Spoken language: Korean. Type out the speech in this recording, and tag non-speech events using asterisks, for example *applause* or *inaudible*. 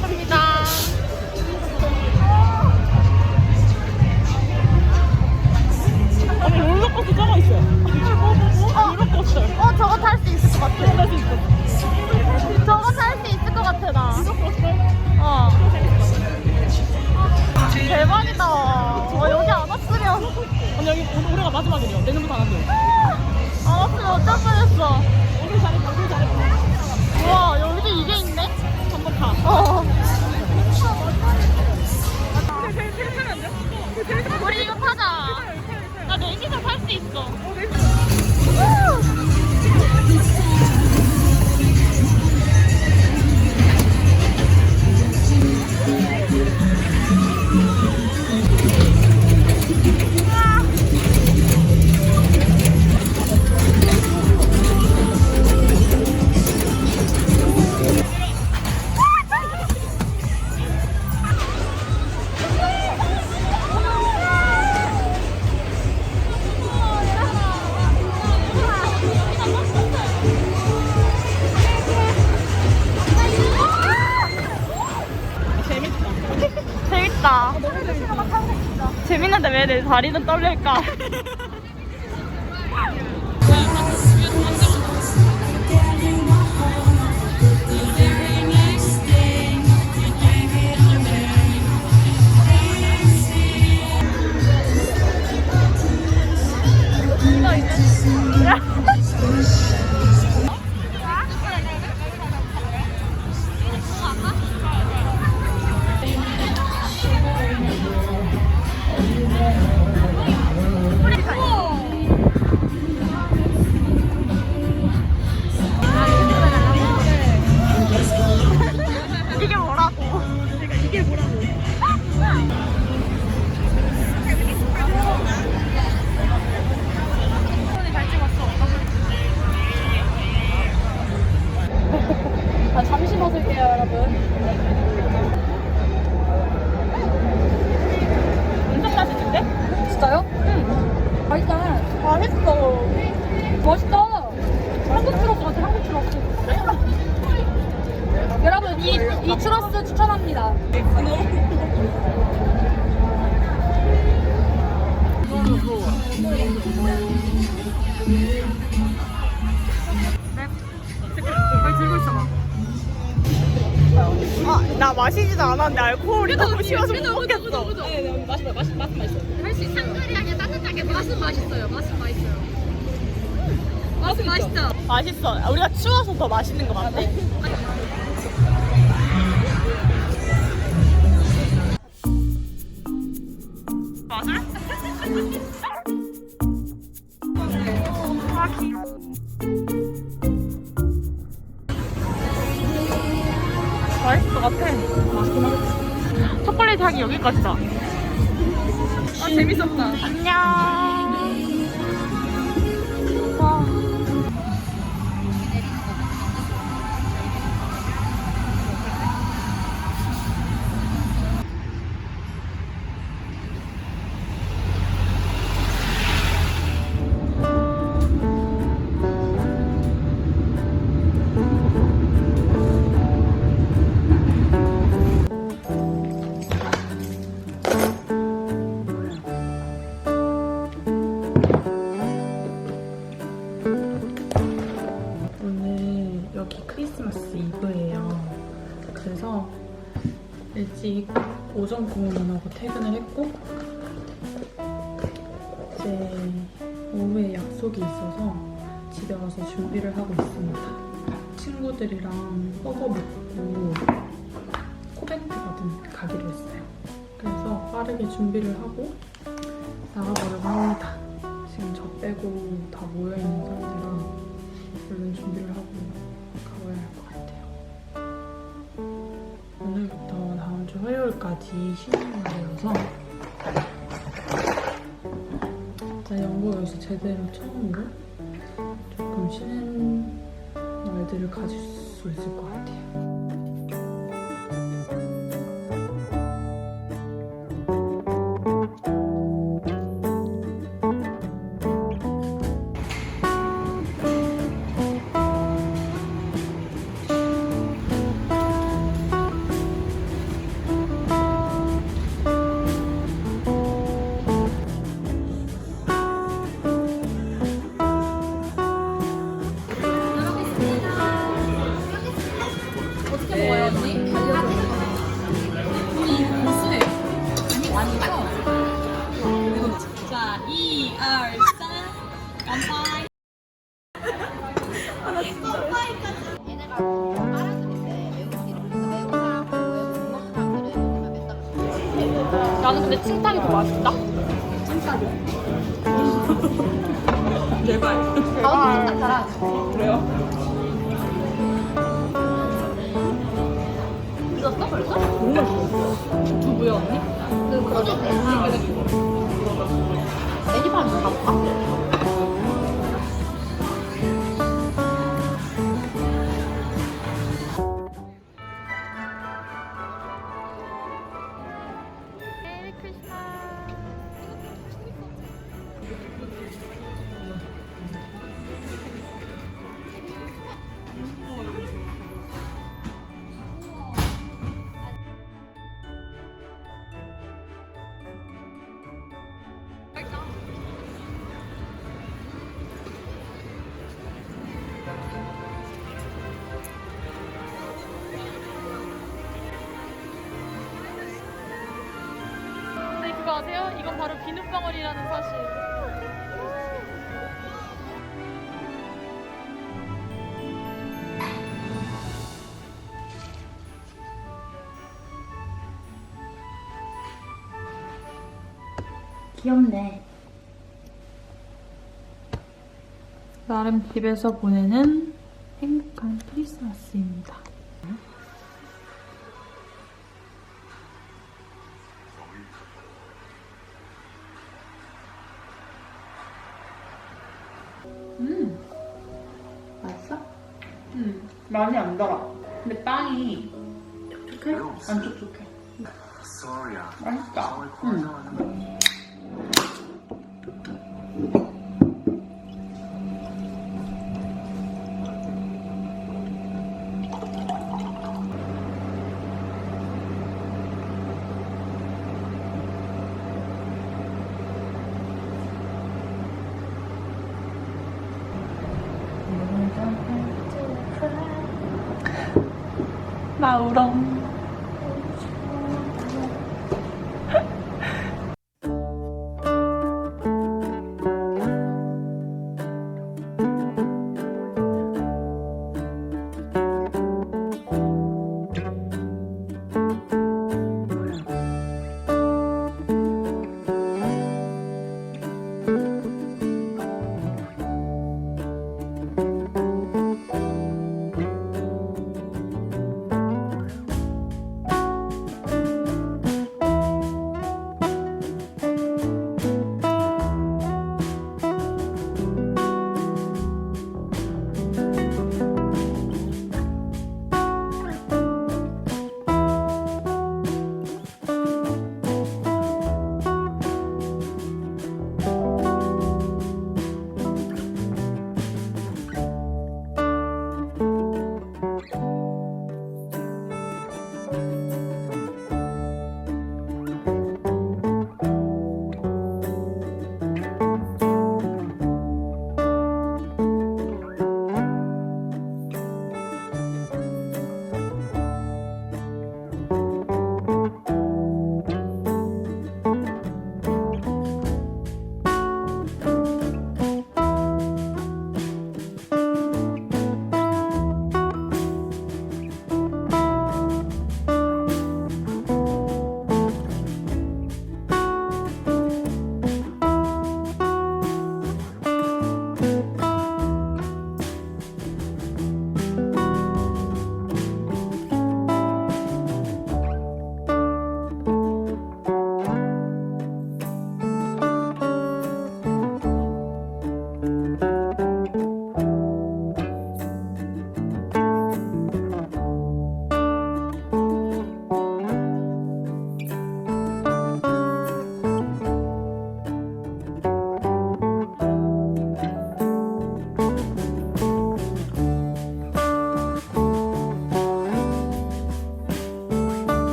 먹습니다. 아니 롤러코스터 짜가 있어요. 어, 어 저거 탈 수 있을 것 같아. 탈수 있을 것 같아. 저거 탈 수 있을 것 같아 나. 어. 아, 대박이다. 와 여기 안 왔으면 아니 여기 올해가 마지막이래요. 내년부터 안 한대요. 안 왔으면 어쩔 뻔했어. 오늘 잘했어. 오늘 잘했어. 와 여기 이게 어. 우리 이거 타자. 나 렌시사 탈수 있어. 어, 내 다리는 떨릴까? *laughs* 이게 뭐라고? 잘 찍었어. 아, 잠시 벗을게요, 여러분. 엄청 맛있는데? 진짜요? 응. 맛있다. 맛있어. 맛있다. 이, 이 추러스 추천합니다. 아, 나 마시지도 않았는데 알코올이 너무 심해서 못 먹겠어. 네, 맛이 맛이 맛은 맛있어. 훨씬 상그리하게 따뜻하게 맛은 맛있어요. 맛은 맛있어요. 맛은. 맛있어. 아, 우리가 추워서 더 맛있는 거 같아. 까지 다. 아 재밌었다. 안녕. 오전 공연만 하고 퇴근을 했고 이제 오후에 약속이 있어서 집에 와서 준비를 하고 있습니다. 친구들이랑 버거 먹고 코벤트 가든 가기로 했어요. 그래서 빠르게 준비를 하고 나가보려고 합니다. 지금 저 빼고 다 모여있는 사람들이랑 얼른 준비를 하고 가봐야 할 것 같아요. 화요일까지 쉬는 날이어서 영국 여기서 제대로 처음으로 조금 쉬는 날들을 가질 수 있을 것 같아요. 맵다. 나는 근데 칭닭이 더 맛있다. *laughs* 제발. 나도 딱 잘하지. 그래요? Christmas! 아세요? 이건 바로 비눗방울이라는 사실. 귀엽네. 나름 집에서 보내는 행복한 크리스마스입니다. 많이 안 달아. 근데 빵이 촉촉해? 안 촉촉해. 맛있다. 음. Maurong.